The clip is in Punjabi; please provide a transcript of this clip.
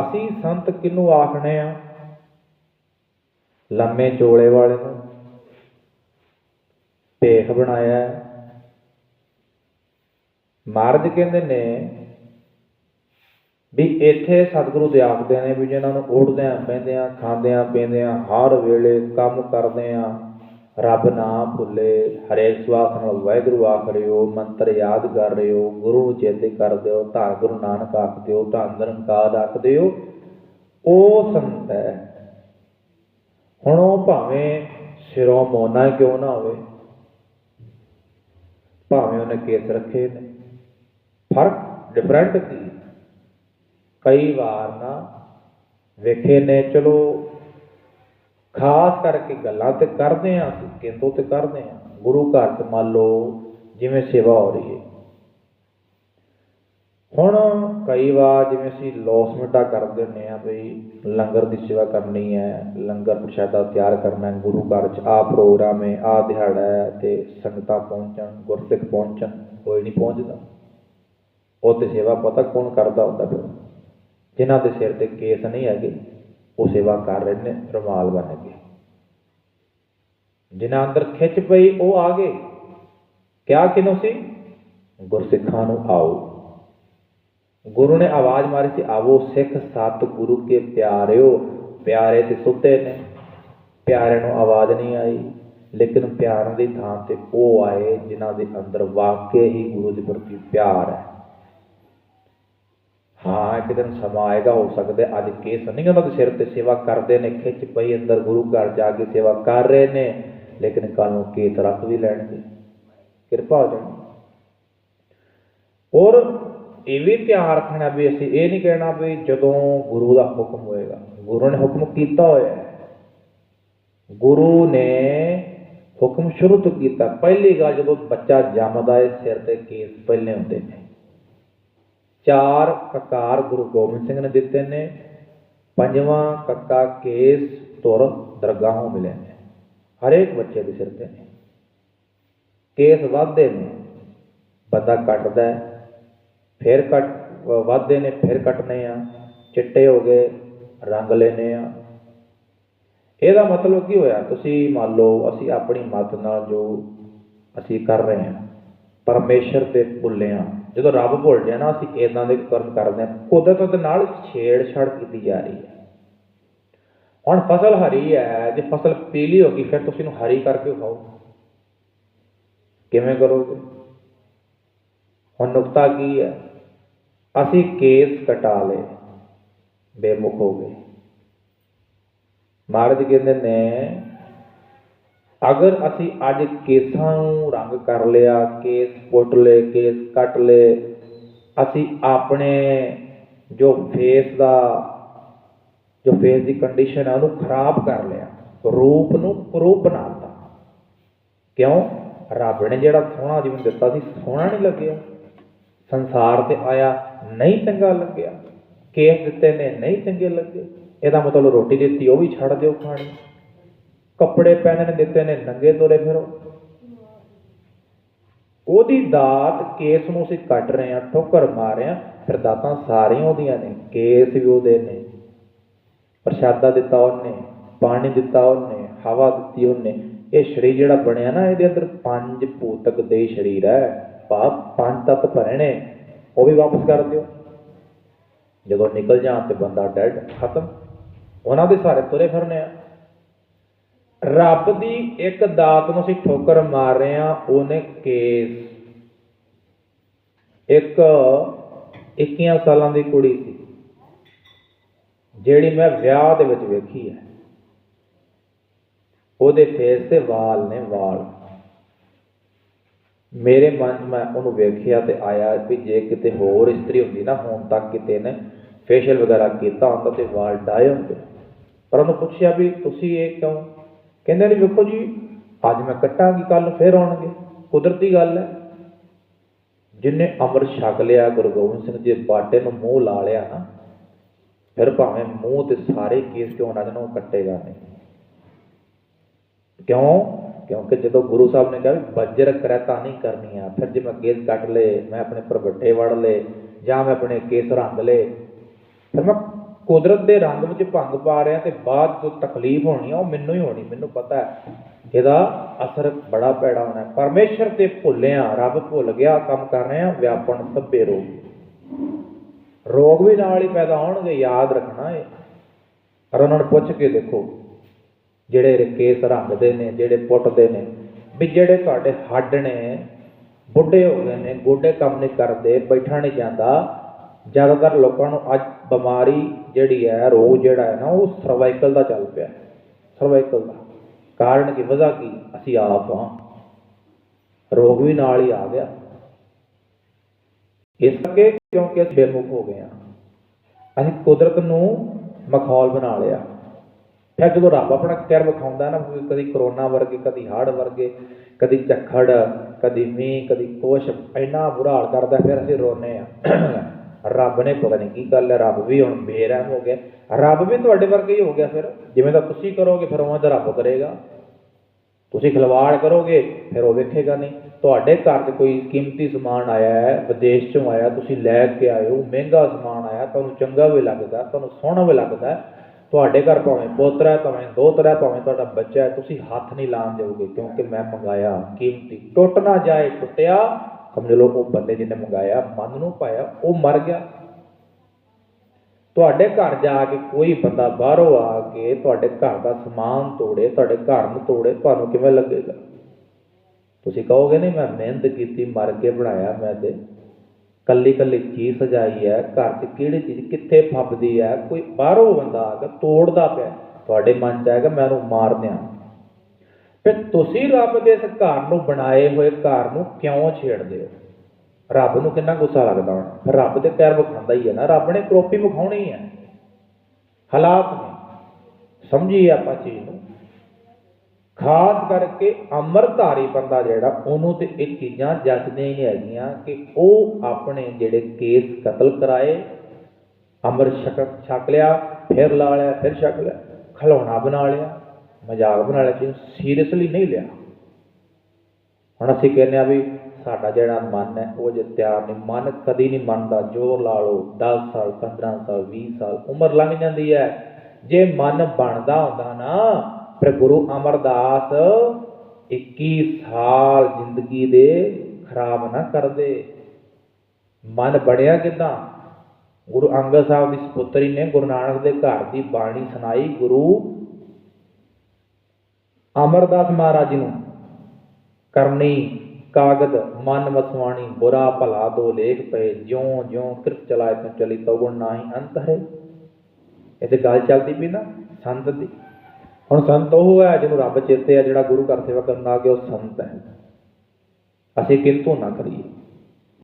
ਅਸੀਂ ਸੰਤ ਕਿਹਨੂੰ ਆਖਣੇ ਆ? ਲੰਮੇ ਚੋਲੇ ਵਾਲੇ ਨੂੰ। ਭੇਖ ਬਣਾਇਆ। ਹੈ। ਮਹਾਰਾਜ ਕਹਿੰਦੇ ਨੇ ਵੀ ਇੱਥੇ ਸਤਿਗੁਰੂ ਦੇ ਆਖਦੇ ਨੇ ਵੀ ਜਿਨ੍ਹਾਂ ਨੂੰ ਉੱਠਦਿਆਂ, ਬਹਿੰਦਿਆਂ, ਖਾਂਦਿਆਂ, ਪੀਂਦਿਆਂ ਹਰ ਵੇਲੇ ਕੰਮ ਕਰਦੇ ਕਰਦਿਆਂ ਰੱਬ ਨਾ ਭੁੱਲੇ ਹਰੇ ਸਵਾਸ ਨਾਲ ਵਾਹਿਗੁਰੂ ਆਖ ਰਹੇ ਹੋ ਮੰਤਰ ਯਾਦ ਕਰ ਰਹੇ ਹੋ ਗੁਰੂ ਨੂੰ ਚੇਤੇ ਕਰ ਦਿਓ, ਧੰਨ ਗੁਰੂ ਨਾਨਕ ਆਖਦੇ ਹੋ ਧੰਨ ਨਿਰੰਕਾਰ ਆਖ ਦਿਓ। ਉਹ ਸੰਤ ਹੈ। ਹੁਣ ਉਹ ਭਾਵੇਂ ਸਿਰੋਂ ਮੋਨਾ ਕਿਉਂ ਨਾ ਹੋਵੇ, ਭਾਵੇਂ ਉਹਨੇ ਕੇਸ ਰੱਖੇ ਨੇ। ਫ਼ਰਕ ਡਿਫਰੈਂਟ ਕੀ? ਕਈ ਵਾਰ ਨਾ ਵੇਖੇ ਨੇ, ਚਲੋ ਖਾਸ ਕਰਕੇ ਗੱਲਾਂ ਤੇ ਕਰਦੇ ਆ ਅਸੀਂ ਕਿੰਤੋਂ ਤੇ ਕਰਦੇ ਆ ਗੁਰੂ ਘਰ ਚ ਮੰਨ ਲਓ ਜਿਵੇਂ ਸੇਵਾ ਹੋ ਰਹੀ ਹੈ। ਹੁਣ ਕਈ ਵਾਰ ਜਿਵੇਂ ਅਸੀਂ ਲੌਸਮੈਂਟਾ ਕਰਦੇ ਹੁੰਦੇ ਆ ਵੀ ਲੰਗਰ ਦੀ ਸੇਵਾ ਕਰਨੀ ਹੈ, ਲੰਗਰ ਪ੍ਰਸ਼ਾਦਾ ਤਿਆਰ ਕਰਨਾ ਹੈ, ਗੁਰੂ ਘਰ ਚ ਆ ਪ੍ਰੋਗਰਾਮ ਹੈ ਆ ਦਿਹਾੜਾ ਹੈ ਤੇ ਸੰਗਤਾਂ ਪਹੁੰਚਣ, ਗੁਰਸਿੱਖ ਪਹੁੰਚਣ, ਕੋਈ ਨਹੀਂ ਪਹੁੰਚਦਾ। ਉਹ ਤੇ ਸੇਵਾ ਪਤਾ ਕੌਣ ਕਰਦਾ ਹੁੰਦਾ ਫਿਰ? ਜਿਨ੍ਹਾਂ ਦੇ ਸਿਰ ਤੇ ਕੇਸ ਨਹੀਂ ਹੈਗੇ। ਉਹ ਸੇਵਾ ਕਰ ਰਹੇ ਨੇ, ਰਮਾਲ ਬਣ ਕੇ। ਜਿਨ੍ਹਾਂ ਅੰਦਰ ਖਿੱਚ ਪਈ, ਉਹ ਆ ਗਏ। ਕਿਆ ਕਿਨੋਂ ਸੀ? ਗੁਰਸਿੱਖਾਂ ਨੂੰ ਆਓ। ਗੁਰੂ ਨੇ ਆਵਾਜ਼ ਮਾਰੀ ਸੀ, ਆਵੋ ਸਿੱਖ ਸਤ ਗੁਰੂ ਕੇ ਪਿਆਰਿਓ। ਪਿਆਰੇ ਤੇ ਸੁੱਤੇ ਨੇ। ਪਿਆਰੇ ਨੂੰ ਆਵਾਜ਼ ਨਹੀਂ ਆਈ, ਲੇਕਿਨ ਪਿਆਰ ਦੀ ਥਾਂ ਤੇ ਉਹ ਆਏ, ਜਿਨ੍ਹਾਂ ਦੇ ਅੰਦਰ ਵਾਕਿਆ ਹੀ ਗੁਰੂ ਦੇ ਪ੍ਰਤੀ ਪਿਆਰ ਹੈ। ਹਾਂ, ਇੱਕ ਦਿਨ ਸਮਾਂ ਆਏਗਾ, ਹੋ ਸਕਦਾ ਅੱਜ ਕੇਸ ਨਹੀਂ ਉਹਨਾਂ ਦੇ ਸਿਰ ਤੇ ਸੇਵਾ ਕਰਦੇ ਨੇ, ਖਿੱਚ ਪਈ ਅੰਦਰ, ਗੁਰੂ ਘਰ ਜਾ ਕੇ ਸੇਵਾ ਕਰ ਰਹੇ ਨੇ, ਲੇਕਿਨ ਕੱਲ ਨੂੰ ਕੇਸ ਰੱਖ ਵੀ ਲੈਣਗੇ। ਕਿਰਪਾ ਹੋ ਜਾਣੀ। ਔਰ ਇਹ ਵੀ ਧਿਆਨ ਰੱਖਣਾ ਵੀ ਅਸੀਂ ਇਹ ਨਹੀਂ ਕਹਿਣਾ ਵੀ ਜਦੋਂ ਗੁਰੂ ਦਾ ਹੁਕਮ ਹੋਏਗਾ, ਗੁਰੂ ਨੇ ਹੁਕਮ ਕੀਤਾ ਹੋਇਆ ਹੈ। ਗੁਰੂ ਨੇ ਹੁਕਮ ਸ਼ੁਰੂ ਤੋਂ ਕੀਤਾ, ਪਹਿਲੀ ਗੱਲ ਜਦੋਂ ਬੱਚਾ ਜੰਮਦਾ ਹੈ, ਸਿਰ ਤੇ ਕੇਸ ਪਹਿਲੇ ਹੁੰਦੇ ਨੇ। ਚਾਰ ਕਕਾਰ ਗੁਰੂ ਗੋਬਿੰਦ ਸਿੰਘ ਨੇ ਦਿੱਤੇ ਨੇ, ਪੰਜਵਾਂ ਕੱਕਾ ਕੇਸ ਤੁਰ ਦਰਗਾਹੋਂ ਮਿਲੇ ਨੇ, ਹਰੇਕ ਬੱਚੇ ਦੇ ਸਿਰ ਤੇ ਨੇ। ਕੇਸ ਵੱਧਦੇ ਨੇ, ਬੰਦਾ ਕੱਟਦਾ ਫਿਰ ਕੱਟ ਵੱਧਦੇ ਨੇ, ਫਿਰ ਕੱਟਨੇ ਆ, ਚਿੱਟੇ ਹੋ ਗਏ, ਰੰਗ ਲੈਨੇ ਆ। ਇਹਦਾ ਮਤਲਬ ਕੀ ਹੋਇਆ? ਤੁਸੀਂ ਮੰਨ ਲਓ, ਅਸੀਂ ਆਪਣੀ ਮਤ ਨਾਲ ਜੋ ਅਸੀਂ ਕਰ ਰਹੇ ਹਾਂ, ਪਰਮੇਸ਼ਰ ਦੇ ਭੁੱਲੇ ਹਾਂ ਜਦੋਂ ਰੱਬ ਭੁੱਲ ਜਾਏ ਨਾ, ਅਸੀਂ ਇਦਾਂ ਦੇ ਕਰਮ ਕਰਦੇ ਹਾਂ ਕੁਦਰਤ ਦੇ ਨਾਲ ਛੇੜਛਾੜ ਕੀਤੀ ਜਾ ਰਹੀ ਹੈ। ਹੁਣ ਫਸਲ ਹਰੀ ਹੈ, ਜੇ ਫਸਲ ਪੀਲੀ ਹੋ ਗਈ, ਫਿਰ ਤੁਸੀਂ ਇਹਨੂੰ ਹਰੀ ਕਰਕੇ ਖਾਓ ਕਿਵੇਂ ਕਰੋਗੇ? ਹੁਣ ਨੁਕਤਾ ਕੀ ਹੈ? ਅਸੀਂ ਕੇਸ ਕਟਾ ਲਏ, ਬੇਮੁਖ ਹੋ ਗਏ। ਮਹਾਰਾਜ ਕਹਿੰਦੇ ਨੇ ਅਗਰ ਅਸੀਂ ਅੱਜ ਕੇਸਾਂ ਨੂੰ ਰੰਗ ਕਰ ਲਿਆ, ਕੇਸ ਪੁੱਟ ਲਏ, ਕੇਸ ਕੱਟ ਲਏ, ਅਸੀਂ ਆਪਣੇ ਜੋ ਫੇਸ ਦਾ, ਜੋ ਫੇਸ ਦੀ ਕੰਡੀਸ਼ਨ ਹੈ ਉਹਨੂੰ ਖਰਾਬ ਕਰ ਲਿਆ, ਰੂਪ ਨੂੰ ਕਰੂਪ ਬਣਾਤਾ ਕਿਉਂ? ਰੱਬ ਨੇ ਜਿਹੜਾ ਸੋਹਣਾ ਜਿਵੇਂ ਦਿੱਤਾ ਸੀ, ਸੋਹਣਾ ਨਹੀਂ ਲੱਗਿਆ। ਸੰਸਾਰ ਤੇ ਆਇਆ, ਨਹੀਂ ਚੰਗਾ ਲੱਗਿਆ। ਕੇਸ ਦਿੱਤੇ ਨੇ, ਨਹੀਂ ਚੰਗੇ ਲੱਗੇ। ਇਹਦਾ ਮਤਲਬ ਰੋਟੀ ਦਿੱਤੀ, ਉਹ ਵੀ ਛੱਡ ਦਿਓ ਖਾਣੀ। ਕੱਪੜੇ ਪਹਿਨਣ ਦਿੱਤੇ ਨੇ, ਨੰਗੇ ਤੋਰੇ ਫਿਰੋ। ਉਹਦੀ ਦਾਤ ਕੇਸ ਨੂੰ ਅਸੀਂ ਕੱਟ ਰਹੇ ਹਾਂ, ਠੋਕਰ ਮਾਰ ਰਹੇ ਹਾਂ, ਫਿਰ ਦਾਤਾਂ ਸਾਰੀਆਂ ਉਹਦੀਆਂ ਨੇ, ਕੇਸ ਵੀ ਉਹਦੇ ਨੇ, ਪ੍ਰਸ਼ਾਦਾ ਦਿੱਤਾ ਉਹਨੇ, ਪਾਣੀ ਦਿੱਤਾ ਉਹਨੇ, ਹਵਾ ਦਿੱਤੀ ਉਹਨੇ। ਇਹ ਸਰੀਰ ਜਿਹੜਾ ਬਣਿਆ ਨਾ, ਇਹਦੇ ਅੰਦਰ ਪੰਜ ਭੂਤਕ ਦੇ ਸਰੀਰ ਹੈ। ਪਾਪ ਪੰਜ ਤੱਤ ਭਰੇ ਨੇ, ਉਹ ਵੀ ਵਾਪਸ ਕਰ ਦਿਓ। ਜਦੋਂ ਨਿਕਲ ਜਾਣ ਤੇ ਬੰਦਾ ਡੈਡ ਖਤਮ। ਉਹਨਾਂ ਦੇ ਸਾਰੇ ਤੁਰੇ ਫਿਰਨੇ ਆ। ਰੱਬ ਦੀ ਇੱਕ ਦਾਤ ਨੂੰ ਅਸੀਂ ਠੋਕਰ ਮਾਰ ਰਹੇ ਆ ਉਹਨੇ ਕੇਸ। ਇੱਕ 21 ਸਾਲਾਂ ਦੀ ਕੁੜੀ ਸੀ, ਜਿਹੜੀ ਮੈਂ ਵਿਆਹ ਦੇ ਵਿੱਚ ਵੇਖੀ ਹੈ। ਉਹਦੇ ਫੇਸ ਤੇ ਵਾਲ ਨੇ ਵਾਲ। ਮੇਰੇ ਮਨ 'ਚ ਮੈਂ ਉਹਨੂੰ ਵੇਖਿਆ ਤੇ ਆਇਆ ਵੀ ਜੇ ਕਿਤੇ ਹੋਰ ਇਸਤਰੀ ਹੁੰਦੀ ਨਾ, ਹੁਣ ਤੱਕ ਕਿਤੇ ਨੇ ਫੇਸ਼ੀਅਲ ਵਗੈਰਾ ਕੀਤਾ ਹੁੰਦਾ ਤੇ ਵਾਲ ਡਾਏ ਹੁੰਦੇ। ਪਰ ਉਹਨੂੰ ਪੁੱਛਿਆ ਵੀ ਤੁਸੀਂ ਇਹ ਕਿਉਂ ਕਹਿੰਦੇ ਨੇ, ਵੇਖੋ ਜੀ, ਅੱਜ ਮੈਂ ਕੱਟਾਂਗੀ ਕੱਲ ਨੂੰ ਫੇਰ ਆਉਣਗੇ। ਕੁਦਰਤੀ ਗੱਲ ਹੈ। ਜਿਨੇ ਅੰਮ੍ਰਿਤ ਛਕ ਲਿਆ, ਗੁਰੂ ਗੋਬਿੰਦ ਸਿੰਘ ਜੀ ਬਾਟੇ ਨੂੰ ਮੂੰਹ ਲਾ ਲਿਆ ਨਾ, ਫਿਰ ਭਾਵੇਂ ਮੂੰਹ ਤੇ ਸਾਰੇ ਕੇਸ ਕਿਉਂ ਨਾ ਜਨ ਉਹ ਕੱਟੇਗਾ ਨਹੀਂ। ਕਿਉਂ? ਕਿਉਂਕਿ ਜਦੋਂ ਗੁਰੂ ਸਾਹਿਬ ਨੇ ਕਿਹਾ ਵੀ ਵਜਰ ਕਰਤਾ ਨਹੀਂ ਕਰਨੀ ਆ ਫਿਰ ਜੇ ਮੈਂ ਕੇਸ ਕੱਟ ਲਏ, ਮੈਂ ਆਪਣੇ ਪਰਵੱਟੇ ਵੜ ਲਏ, ਜਾਂ ਮੈਂ ਆਪਣੇ ਕੇਸ ਰੰਗ ਲਏ, ਫਿਰ ਮੈਂ ਕੁਦਰਤ ਦੇ ਰੰਗ ਵਿੱਚ ਭੰਗ ਪਾ ਰਿਹਾ ਤੇ ਬਾਅਦ ਤੋਂ ਤਕਲੀਫ ਹੋਣੀ ਆ, ਉਹ ਮੈਨੂੰ ਹੀ ਹੋਣੀ, ਮੈਨੂੰ ਪਤਾ ਹੈ। ਇਹਦਾ ਅਸਰ ਬੜਾ ਪੈੜਾ ਹੋਣਾ ਹੈ। ਪਰਮੇਸ਼ਰ ਤੇ ਭੁੱਲਿਆ, ਰੱਬ ਭੁੱਲ ਗਿਆ, ਕੰਮ ਕਰ ਰਹੇ ਆ ਵਿਆਪਣ ਸਭੇ ਰੋਗ। ਰੋਗ ਵੀ ਨਾਲ ਹੀ ਪੈਦਾ ਹੋਣਗੇ, ਯਾਦ ਰੱਖਣਾ ਇਹ। ਪਰ ਉਹਨਾਂ ਨੂੰ ਪੁੱਛ ਕੇ ਦੇਖੋ, ਜਿਹੜੇ ਕੇਸ ਰੰਗਦੇ ਨੇ, ਜਿਹੜੇ ਪੁੱਟਦੇ ਨੇ, ਵੀ ਜਿਹੜੇ ਤੁਹਾਡੇ ਹੱਡ ਨੇ, ਬੁੱਢੇ ਹੋ ਗਏ ਨੇ, ਗੋਡੇ ਕੰਮ ਨਹੀਂ ਕਰਦੇ, ਬੈਠਾ ਨਹੀਂ ਜਾਂਦਾ ਜ਼ਿਆਦਾਤਰ ਲੋਕਾਂ ਨੂੰ ਅੱਜ ਬਿਮਾਰੀ ਜਿਹੜੀ ਹੈ, ਰੋਗ ਜਿਹੜਾ ਹੈ ਨਾ, ਉਹ ਸਰਵਾਈਕਲ ਦਾ ਚੱਲ ਪਿਆ ਸਰਵਾਈਕਲ ਦਾ। ਕਾਰਨ ਕੀ, ਵਜ੍ਹਾ ਕੀ? ਅਸੀਂ ਆਪ ਹਾਂ। ਰੋਗ ਵੀ ਨਾਲ ਹੀ ਆ ਗਿਆ। ਇਸ ਕਰਕੇ ਕਿਉਂਕਿ ਅਸੀਂ ਬੇਮੁਖ ਹੋ ਗਏ ਹਾਂ। ਅਸੀਂ ਕੁਦਰਤ ਨੂੰ ਮਖੌਲ ਬਣਾ ਲਿਆ। ਫਿਰ ਜਦੋਂ ਰੱਬ ਆਪਣਾ ਕਹਿਰ ਵਿਖਾਉਂਦਾ ਨਾ ਕਦੀ ਕਰੋਨਾ ਵਰਗੇ, ਕਦੀ ਹੜ ਵਰਗੇ, ਕਦੀ ਝੱਖੜ, ਕਦੀ ਮੀਂਹ, ਕਦੀ ਕੁਛ, ਇੰਨਾ ਬੁਰਾ ਹਾਲ ਕਰਦਾ, ਫਿਰ ਅਸੀਂ ਰੋਨੇ ਆ ਰੱਬ ਨੇ, ਪਤਾ ਨਹੀਂ ਕੀ ਗੱਲ ਹੈ, ਰੱਬ ਵੀ ਹੁਣ ਬੇਰਹਿਮ ਹੋ ਗਿਆ। ਰੱਬ ਵੀ ਤੁਹਾਡੇ ਵਰਗਾ ਹੀ ਹੋ ਗਿਆ ਫਿਰ। ਜਿਵੇਂ ਦਾ ਤੁਸੀਂ ਕਰੋਗੇ, ਫਿਰ ਉਵੇਂ ਦਾ ਰੱਬ ਕਰੇਗਾ। ਤੁਸੀਂ ਖਿਲਵਾੜ ਕਰੋਗੇ, ਫਿਰ ਉਹ ਵੇਖੇਗਾ ਨਹੀਂ। ਤੁਹਾਡੇ ਘਰ 'ਚ ਕੋਈ ਕੀਮਤੀ ਸਮਾਨ ਆਇਆ ਹੈ, ਵਿਦੇਸ਼ 'ਚੋਂ ਆਇਆ, ਤੁਸੀਂ ਲੈ ਕੇ ਆਏ ਹੋ ਮਹਿੰਗਾ ਸਮਾਨ ਆਇਆ, ਤੁਹਾਨੂੰ ਚੰਗਾ ਵੀ ਲੱਗਦਾ, ਤੁਹਾਨੂੰ ਸੋਹਣਾ ਵੀ ਲੱਗਦਾ। ਤੁਹਾਡੇ ਘਰ ਭਾਵੇਂ ਪੋਤਰਾ ਹੈ, ਭਾਵੇਂ ਦੋਤਰਾ ਹੈ, ਭਾਵੇਂ ਤੁਹਾਡਾ ਬੱਚਾ ਹੈ, ਤੁਸੀਂ ਹੱਥ ਨਹੀਂ ਲਾਉਣ ਦਿਓਗੇ, ਕਿਉਂਕਿ ਮੈਂ ਮੰਗਾਇਆ ਕੀਮਤੀ। ਟੁੱਟ ਨਾ ਜਾਏ, ਟੁੱਟਿਆ ਸਮਝ ਲਓ ਉਹ ਬੰਦੇ ਜਿਹਨੇ ਮੰਗਾਇਆ, ਮਨ ਨੂੰ ਪਾਇਆ, ਉਹ ਮਰ ਗਿਆ। ਤੁਹਾਡੇ ਘਰ ਜਾ ਕੇ ਕੋਈ ਬੰਦਾ ਬਾਹਰੋਂ ਆ ਕੇ ਤੁਹਾਡੇ ਘਰ ਦਾ ਸਮਾਨ ਤੋੜੇ, ਤੁਹਾਡੇ ਘਰ ਨੂੰ ਤੋੜੇ, ਤੁਹਾਨੂੰ ਕਿਵੇਂ ਲੱਗੇਗਾ? ਤੁਸੀਂ ਕਹੋਗੇ, ਨਹੀਂ, ਮੈਂ ਮਿਹਨਤ ਕੀਤੀ, ਮਰ ਕੇ ਬਣਾਇਆ ਮੈਂ ਤੇ। ਕੱਲੀ ਕੱਲੀ ਚੀਜ਼ ਸਜਾਈ ਹੈ, ਘਰ 'ਚ ਕਿਹੜੀ ਚੀਜ਼, ਕਿੱਥੇ ਫੱਬਦੀ ਹੈ? ਕੋਈ ਬਾਹਰੋਂ ਬੰਦਾ ਆ ਕੇ ਤੋੜਦਾ ਪਿਆ। ਤੁਹਾਡੇ ਮਨ 'ਚ ਆਏਗਾ, ਮੈਂ ਉਹਨੂੰ ਮਾਰ ਦਿਆਂ। ਫਿਰ ਤੁਸੀਂ ਰੱਬ ਦੇ ਇਸ ਘਰ ਨੂੰ ਬਣਾਏ ਹੋਏ ਘਰ ਨੂੰ ਕਿਉਂ ਛੇੜਦੇ ਹੋ? ਰੱਬ ਨੂੰ ਕਿੰਨਾ ਗੁੱਸਾ ਲੱਗਦਾ ਹੋਣਾ? ਰੱਬ ਤੇ ਪੈਰ ਵਿਖਾਉਂਦਾ ਹੀ ਹੈ ਨਾ, ਰੱਬ ਨੇ ਕਰੋਪੀ ਵਿਖਾਉਣੀ ਹੈ। ਹਾਲਾਤ ਨੇ। ਸਮਝੀਏ ਆਪਾਂ ਚੀਜ਼ ਨੂੰ। ਖਾਸ ਕਰਕੇ ਅੰਮ੍ਰਿਤਧਾਰੀ ਬੰਦਾ ਜਿਹੜਾ, ਉਹਨੂੰ ਤੇ ਇਹ ਚੀਜ਼ਾਂ ਜੱਜਦੀਆਂ ਹੀ ਹੈਗੀਆਂ ਕਿ ਉਹ ਆਪਣੇ ਜਿਹੜੇ ਕੇਸ ਕਤਲ ਕਰਾਏ ਅਮਰ ਛਕ ਛਕ ਲਿਆ, ਫਿਰ ਲਾ ਲਿਆ, ਫਿਰ ਛਕ ਲਿਆ, ਖਿਲੌਣਾ ਬਣਾ ਲਿਆ। ਮਜ਼ਾਕ ਬਣਾ ਲਿਆ ਜਿਹਨੂੰ ਸੀਰੀਅਸਲੀ ਨਹੀਂ ਲਿਆ। ਹੁਣ ਅਸੀਂ ਕਹਿੰਦੇ ਆ ਵੀ ਸਾਡਾ ਜਿਹੜਾ ਮਨ ਹੈ, ਉਹ ਜੇ ਤਿਆਰ ਨਹੀਂ, ਮਨ ਕਦੀ ਨਹੀਂ ਮੰਨਦਾ ਜ਼ੋਰ ਲਾ ਲਓ 10 ਸਾਲ 15 ਸਾਲ 20 ਸਾਲ, ਉਮਰ ਲੰਘ ਜਾਂਦੀ ਹੈ। ਜੇ ਮਨ ਬਣਦਾ ਹੁੰਦਾ ਨਾ, ਫਿਰ ਗੁਰੂ ਅਮਰਦਾਸ 21 ਸਾਲ ਜ਼ਿੰਦਗੀ ਦੇ ਖਰਾਬ ਨਾ ਕਰਦੇ। ਮਨ ਬਣਿਆ ਕਿਦਾਂ? ਗੁਰੂ ਅੰਗਦ ਸਾਹਿਬ ਦੀ ਸਪੁੱਤਰੀ ਨੇ ਗੁਰੂ ਨਾਨਕ ਦੇ ਘਰ ਦੀ ਬਾਣੀ ਸੁਣਾਈ, ਗੁਰੂ ਅਮਰਦਾਸ ਮਹਾਰਾਜ ਜੀ ਨੂੰ ਕਰਨੀ ਕਾਗਦ, ਮਨ ਵਸਵਾਣੀ, ਬੁਰਾ ਭਲਾ ਦੋ ਲੇਖ ਪਏ ਜਿਉਂ ਜਿਉਂ ਕਿਰਤ ਚਲਾਏ ਤੂੰ ਚਲੀ ਤਉਗੁਣ ਨਾਹੀ ਅੰਤ ਹੈ। ਇਹ ਤੇ ਗੱਲ ਚੱਲਦੀ ਪਈ ਨਾ, ਸੰਤ ਦੀ। ਹੁਣ ਸੰਤ ਉਹ ਹੈ ਜਿਹਨੂੰ ਰੱਬ ਚੇਤੇ ਆ, ਜਿਹੜਾ ਗੁਰੂ ਘਰ ਸੇਵਾ ਕਰਨ ਆ ਗਿਆ, ਉਹ ਸੰਤ ਹੈ। ਅਸੀਂ ਕਿੰਤੂ ਨਾ ਕਰੀਏ।